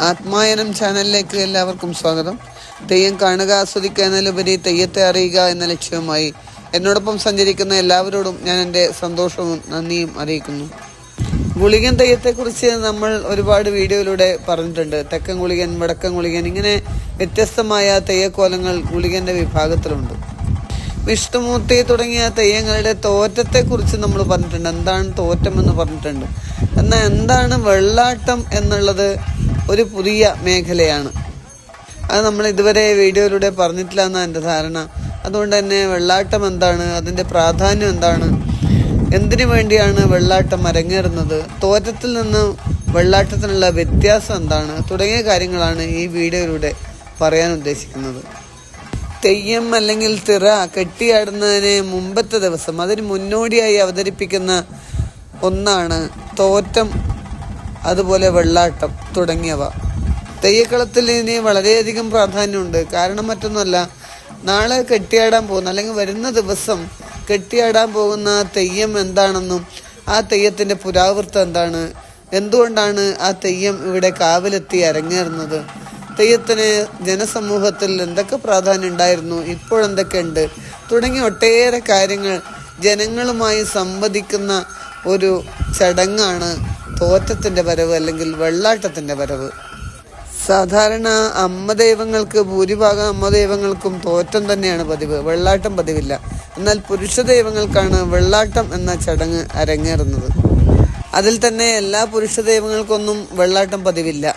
ആത്മായനം ചാനലിലേക്ക് എല്ലാവർക്കും സ്വാഗതം. തെയ്യം കാണുക ആസ്വദിക്കുക എന്നതിലുപരി തെയ്യത്തെ അറിയുക എന്ന ലക്ഷ്യവുമായി എന്നോടൊപ്പം സഞ്ചരിക്കുന്ന എല്ലാവരോടും ഞാൻ എന്റെ സന്തോഷവും നന്ദിയും അറിയിക്കുന്നു. ഗുളികൻ തെയ്യത്തെക്കുറിച്ച് നമ്മൾ ഒരുപാട് വീഡിയോയിലൂടെ പറഞ്ഞിട്ടുണ്ട്. തെക്കൻ ഗുളികൻ വടക്കൻ ഗുളികൻ ഇങ്ങനെ വ്യത്യസ്തമായ തെയ്യക്കോലങ്ങൾ ഗുളികന്റെ വിഭാഗത്തിലുണ്ട്. വിഷ്ണുമൂർത്തി തുടങ്ങിയ തെയ്യങ്ങളുടെ തോറ്റത്തെക്കുറിച്ച് നമ്മൾ പറഞ്ഞിട്ടുണ്ട്. എന്താണ് തോറ്റം എന്ന് പറഞ്ഞിട്ടുണ്ട്. എന്നാൽ എന്താണ് വെള്ളാട്ടം എന്നുള്ളത് ഒരു പുതിയ മേഖലയാണ്. അത് നമ്മൾ ഇതുവരെ വീഡിയോയിലൂടെ പറഞ്ഞിട്ടില്ല എന്നാണ് എന്റെ ധാരണ. അതുകൊണ്ട് തന്നെ വെള്ളാട്ടം എന്താണ്? അതിന്റെ പ്രാധാന്യം എന്താണ്? എന്തിനു വേണ്ടിയാണ് വെള്ളാട്ടം അരങ്ങേറുന്നത്? തോറ്റത്തിൽ നിന്ന് വെള്ളാട്ടത്തിനുള്ള വ്യത്യാസം എന്താണ്? തുടങ്ങിയ കാര്യങ്ങളാണ് ഈ വീഡിയോയിലൂടെ പറയാൻ ഉദ്ദേശിക്കുന്നത്. തെയ്യം അല്ലെങ്കിൽ തിറ കെട്ടിയാടുന്നതിന് മുമ്പത്തെ ദിവസം അതിന് മുന്നോടിയായി അവതരിപ്പിക്കുന്ന ഒന്നാണ് തോറ്റം അതുപോലെ വെള്ളാട്ടം തുടങ്ങിയവ. തെയ്യക്കളത്തിൽ ഇനി വളരെയധികം പ്രാധാന്യമുണ്ട്. കാരണം മറ്റൊന്നുമല്ല നാളെ കെട്ടിയാടാൻ പോകുന്ന അല്ലെങ്കിൽ വരുന്ന ദിവസം കെട്ടിയാടാൻ പോകുന്ന തെയ്യം എന്താണെന്നും ആ തെയ്യത്തിന്റെ പുരാവൃത്തം എന്താണ് എന്തുകൊണ്ടാണ് ആ തെയ്യം ഇവിടെ കാവിലെത്തി അരങ്ങേറുന്നത്? തെയ്യത്തിന് ജനസമൂഹത്തിൽ എന്തൊക്കെ പ്രാധാന്യം ഉണ്ടായിരുന്നു ഇപ്പോഴെന്തൊക്കെ ഉണ്ട് തുടങ്ങിയ ഒട്ടേറെ കാര്യങ്ങൾ ജനങ്ങളുമായി സംവദിക്കുന്ന ഒരു ചടങ്ങാണ് തോറ്റത്തിന്റെ വരവ് അല്ലെങ്കിൽ വെള്ളാട്ടത്തിന്റെ വരവ്. സാധാരണ അമ്മ ദൈവങ്ങൾക്ക് ഭൂരിഭാഗം അമ്മ ദൈവങ്ങൾക്കും തോറ്റം തന്നെയാണ് പതിവ്. വെള്ളാട്ടം പതിവില്ല. എന്നാൽ പുരുഷ ദൈവങ്ങൾക്കാണ് വെള്ളാട്ടം എന്ന ചടങ്ങ് അരങ്ങേറുന്നത്. അതിൽ തന്നെ എല്ലാ പുരുഷ ദൈവങ്ങൾക്കൊന്നും വെള്ളാട്ടം പതിവില്ല.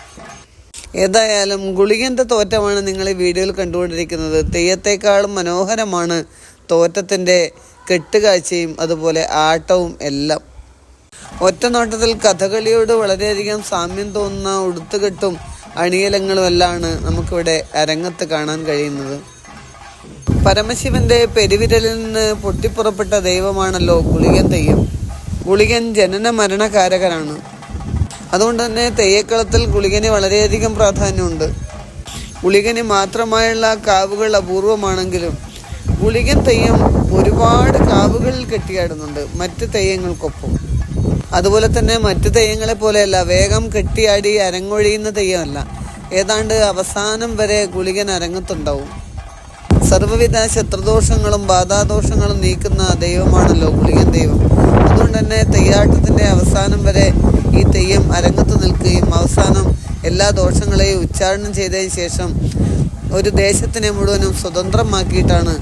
ഏതായാലും ഗുളികന്റെ തോറ്റമാണ് നിങ്ങൾ ഈ വീഡിയോയിൽ കണ്ടുകൊണ്ടിരിക്കുന്നത്. തെയ്യത്തെക്കാളും മനോഹരമാണ് തോറ്റത്തിന്റെ കെട്ടുകാഴ്ചയും അതുപോലെ ആട്ടവും എല്ലാം. ഒറ്റ നോട്ടത്തിൽ കഥകളിയോട് വളരെയധികം സാമ്യം തോന്നുന്ന ഉടുത്തുകെട്ടും അണിയലങ്ങളും എല്ലാമാണ് നമുക്കിവിടെ അരങ്ങത്ത് കാണാൻ കഴിയുന്നത്. പരമശിവന്റെ പെരുവിരലിൽ നിന്ന് പൊട്ടിപ്പുറപ്പെട്ട ദൈവമാണല്ലോ ഗുളികൻ തെയ്യം. ഗുളികൻ ജനന മരണകാരകനാണ്. അതുകൊണ്ട് തന്നെ തെയ്യക്കളത്തിൽ ഗുളികന് വളരെയധികം പ്രാധാന്യമുണ്ട്. ഗുളികന് മാത്രമായുള്ള കാവുകൾ അപൂർവമാണെങ്കിലും ഗുളികൻ തെയ്യം ഒരുപാട് കാവുകളിൽ കെട്ടിയാടുന്നുണ്ട് മറ്റ് തെയ്യങ്ങൾക്കൊപ്പം. അതുപോലെ തന്നെ മറ്റു തെയ്യങ്ങളെ പോലെയല്ല വേഗം കെട്ടിയാടി അരങ്ങൊഴിയുന്ന തെയ്യമല്ല. ഏതാണ്ട് അവസാനം വരെ ഗുളികൻ അരങ്ങത്തുണ്ടാവും. സർവവിധ ശത്രുദോഷങ്ങളും ബാധാദോഷങ്ങളും നീക്കുന്ന ദൈവമാണല്ലോ ഗുളികൻ ദൈവം. അതുകൊണ്ട് തന്നെ തെയ്യാട്ടത്തിന്റെ അവസാനം വരെ ഈ തെയ്യം അരങ്ങത്ത് നിൽക്കുകയും അവസാനം എല്ലാ ദോഷങ്ങളെയും ഉച്ചാരണം ചെയ്തതിന് ശേഷം ഒരു ദേശത്തിനെ മുഴുവനും സ്വതന്ത്രമാക്കിയിട്ടാണ്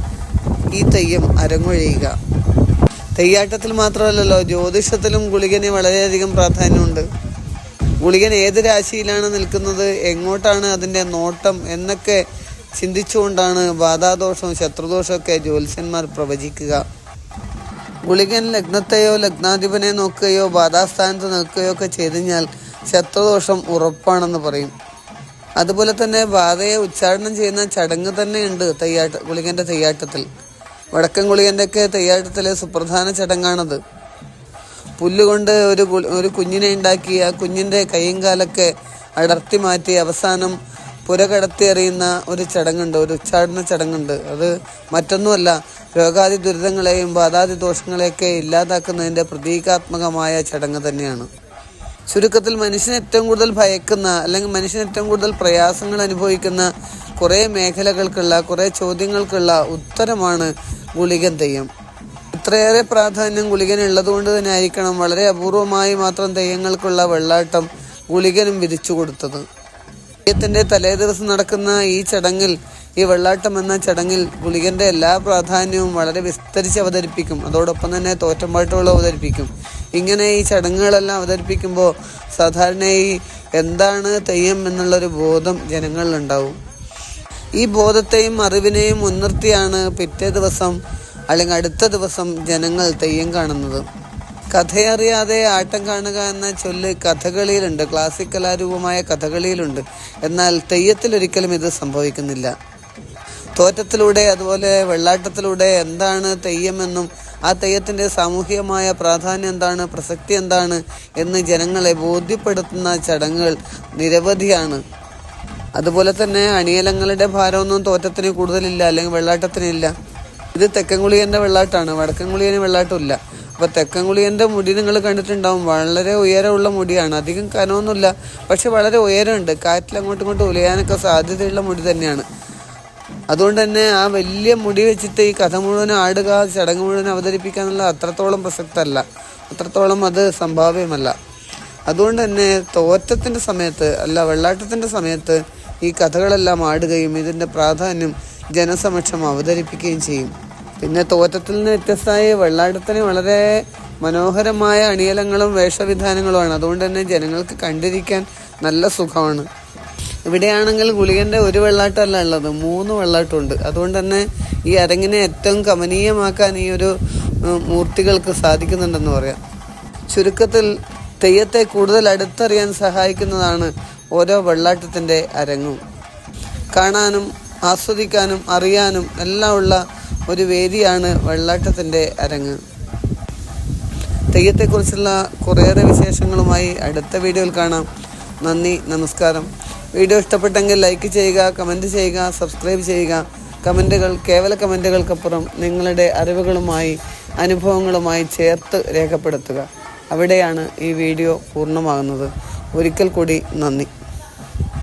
ഈ തെയ്യം അരങ്ങൊഴിയുക. തെയ്യാട്ടത്തിൽ മാത്രമല്ലല്ലോ ജ്യോതിഷത്തിലും ഗുളികന് വളരെയധികം പ്രാധാന്യമുണ്ട്. ഗുളികൻ ഏത് രാശിയിലാണ് നിൽക്കുന്നത് എങ്ങോട്ടാണ് അതിന്റെ നോട്ടം എന്നൊക്കെ ചിന്തിച്ചുകൊണ്ടാണ് ബാധാദോഷവും ശത്രുദോഷമൊക്കെ ജ്യോത്സ്യന്മാർ പ്രവചിക്കുക. ഗുളികൻ ലഗ്നത്തെയോ ലഗ്നാധിപനെ നോക്കുകയോ ബാധാസ്ഥാനത്ത് നിൽക്കുകയോ ഒക്കെ ചെയ്തുകഴിഞ്ഞാൽ ശത്രുദോഷം ഉറപ്പാണെന്ന് പറയും. അതുപോലെ തന്നെ ബാധയെ ഉച്ചാരണം ചെയ്യുന്ന ചടങ്ങ് തന്നെയുണ്ട് തെയ്യാട്ട ഗുളികന്റെ തെയ്യാട്ടത്തിൽ. വടക്കൻ ഗുളികന്റെ ഒക്കെ തെയ്യാട്ടത്തിലെ സുപ്രധാന ചടങ്ങാണത്. പുല്ലുകൊണ്ട് ഒരു ഒരു കുഞ്ഞിനെ ഉണ്ടാക്കി ആ കുഞ്ഞിന്റെ കൈയും കാലൊക്കെ അടർത്തി മാറ്റി അവസാനം പുര കടത്തി എറിയുന്ന ഒരു ചടങ്ങുണ്ട് ഒരു ഉച്ചാടന ചടങ്ങുണ്ട്. അത് മറ്റൊന്നുമല്ല രോഗാതി ദുരിതങ്ങളെയും ബാധാതി ദോഷങ്ങളെയൊക്കെ ഇല്ലാതാക്കുന്നതിന്റെ പ്രതീകാത്മകമായ ചടങ്ങ് തന്നെയാണ്. ചുരുക്കത്തിൽ മനുഷ്യൻ ഏറ്റവും കൂടുതൽ ഭയക്കുന്ന അല്ലെങ്കിൽ മനുഷ്യൻ ഏറ്റവും കൂടുതൽ പ്രയാസങ്ങൾ അനുഭവിക്കുന്ന കുറേ മേഖലകൾക്കുള്ള കുറേ ചോദ്യങ്ങൾക്കുള്ള ഉത്തരമാണ് ഗുളികൻ തെയ്യം. ഇത്രയേറെ പ്രാധാന്യം ഗുളികൻ ഉള്ളതുകൊണ്ട് തന്നെ ആയിരിക്കണം. വളരെ അപൂർവമായി മാത്രം തെയ്യങ്ങൾക്കുള്ള വെള്ളാട്ടം ഗുളികനും വിധിച്ചു കൊടുത്തത്. തെയ്യത്തിന്റെ തലേ ദിവസം നടക്കുന്ന ഈ ചടങ്ങിൽ ഈ വെള്ളാട്ടം എന്ന ചടങ്ങിൽ ഗുളികന്റെ എല്ലാ പ്രാധാന്യവും വളരെ വിസ്തരിച്ച് അവതരിപ്പിക്കും. അതോടൊപ്പം തന്നെ തോറ്റമ്പാട്ടുകളും അവതരിപ്പിക്കും. ഇങ്ങനെ ഈ ചടങ്ങുകളെല്ലാം അവതരിപ്പിക്കുമ്പോൾ സാധാരണയായി എന്താണ് തെയ്യം എന്നുള്ളൊരു ബോധം ജനങ്ങളിലുണ്ടാവും. ഈ ബോധത്തെയും അറിവിനെയും മുൻനിർത്തിയാണ് പിറ്റേ ദിവസം അല്ലെങ്കിൽ അടുത്ത ദിവസം ജനങ്ങൾ തെയ്യം കാണുന്നത്. കഥയറിയാതെ ആട്ടം കാണുക എന്ന ചൊല്ല് കഥകളിയിലുണ്ട്. ക്ലാസിക് കലാരൂപമായ കഥകളിയിലുണ്ട്. എന്നാൽ തെയ്യത്തിൽ ഒരിക്കലും ഇത് സംഭവിക്കുന്നില്ല. തോറ്റത്തിലൂടെ അതുപോലെ വെള്ളാട്ടത്തിലൂടെ എന്താണ് തെയ്യമെന്നും ആ തെയ്യത്തിന്റെ സാമൂഹികമായ പ്രാധാന്യം എന്താണ് പ്രസക്തി എന്താണ് എന്ന് ജനങ്ങളെ ബോധ്യപ്പെടുത്തുന്ന ചടങ്ങുകൾ നിരവധിയാണ്. അതുപോലെ തന്നെ അണിയലങ്ങളുടെ ഭാരമൊന്നും തോറ്റത്തിന് കൂടുതലില്ല അല്ലെങ്കിൽ വെള്ളാട്ടത്തിനില്ല. ഇത് തെക്കൻ കുളിയന്റെ വെള്ളാട്ടാണ് വടക്കൻ കുളിയന് വെള്ളാട്ടമില്ല. അപ്പോൾ തെക്കൻകുളിയന്റെ മുടി നിങ്ങൾ കണ്ടിട്ടുണ്ടാവും വളരെ ഉയരമുള്ള മുടിയാണ്. അധികം കനമൊന്നുമില്ല പക്ഷെ വളരെ ഉയരമുണ്ട്. കാറ്റിൽ അങ്ങോട്ടും ഇങ്ങോട്ടും ഉലയാനൊക്കെ സാധ്യതയുള്ള മുടി തന്നെയാണ്. അതുകൊണ്ട് തന്നെ ആ വലിയ മുടി വെച്ചിട്ട് ഈ കഥ മുഴുവൻ ആടുക ചടങ്ങ് മുഴുവൻ അവതരിപ്പിക്കുക എന്നുള്ളത് അത്രത്തോളം പ്രസക്തമല്ല അത്രത്തോളം അത് സംഭാവ്യമല്ല. അതുകൊണ്ട് തന്നെ തോറ്റത്തിന്റെ സമയത്ത് അല്ല വെള്ളാട്ടത്തിന്റെ സമയത്ത് ഈ കഥകളെല്ലാം ആടുകയും ഇതിന്റെ പ്രാധാന്യം ജനസമക്ഷം അവതരിപ്പിക്കുകയും ചെയ്യും. പിന്നെ തോറ്റത്തിൽ നിന്ന് വ്യത്യസ്തമായ വെള്ളാടത്തിന് വളരെ മനോഹരമായ അണിയലങ്ങളും വേഷവിധാനങ്ങളുമാണ്. അതുകൊണ്ട് തന്നെ ജനങ്ങൾക്ക് കണ്ടിരിക്കാൻ നല്ല സുഖമാണ്. ഇവിടെയാണെങ്കിൽ ഗുളികന്റെ ഒരു വെള്ളാട്ടമല്ല ഉള്ളത്. മൂന്ന് വെള്ളാട്ടമുണ്ട്. അതുകൊണ്ട് തന്നെ ഈ അരങ്ങിനെ ഏറ്റവും കമനീയമാക്കാൻ ഈ ഒരു മൂർത്തികൾക്ക് സാധിക്കുന്നുണ്ടെന്ന് പറയാം. ചുരുക്കത്തിൽ തെയ്യത്തെ കൂടുതൽ അടുത്തറിയാൻ സഹായിക്കുന്നതാണ് ഓരോ വെള്ളാട്ടത്തിന്റെ അരങ്ങും. കാണാനും ആസ്വദിക്കാനും അറിയാനും എല്ലാം ഉള്ള ഒരു വേദിയാണ് വെള്ളാട്ടത്തിന്റെ അരങ്ങ്. തെയ്യത്തെക്കുറിച്ചുള്ള കുറേയേറെ വിശേഷങ്ങളുമായി അടുത്ത വീഡിയോയിൽ കാണാം. നന്ദി നമസ്കാരം. വീഡിയോ ഇഷ്ടപ്പെട്ടെങ്കിൽ ലൈക്ക് ചെയ്യുക കമന്റ് ചെയ്യുക സബ്സ്ക്രൈബ് ചെയ്യുക. കമന്റുകൾ കേവല കമന്റുകൾക്കപ്പുറം നിങ്ങളുടെ അറിവുകളുമായി അനുഭവങ്ങളുമായി ചേർത്ത് രേഖപ്പെടുത്തുക. അവിടെയാണ് ഈ വീഡിയോ പൂർണമാകുന്നത്. ഒരിക്കൽ കൂടി നന്ദി.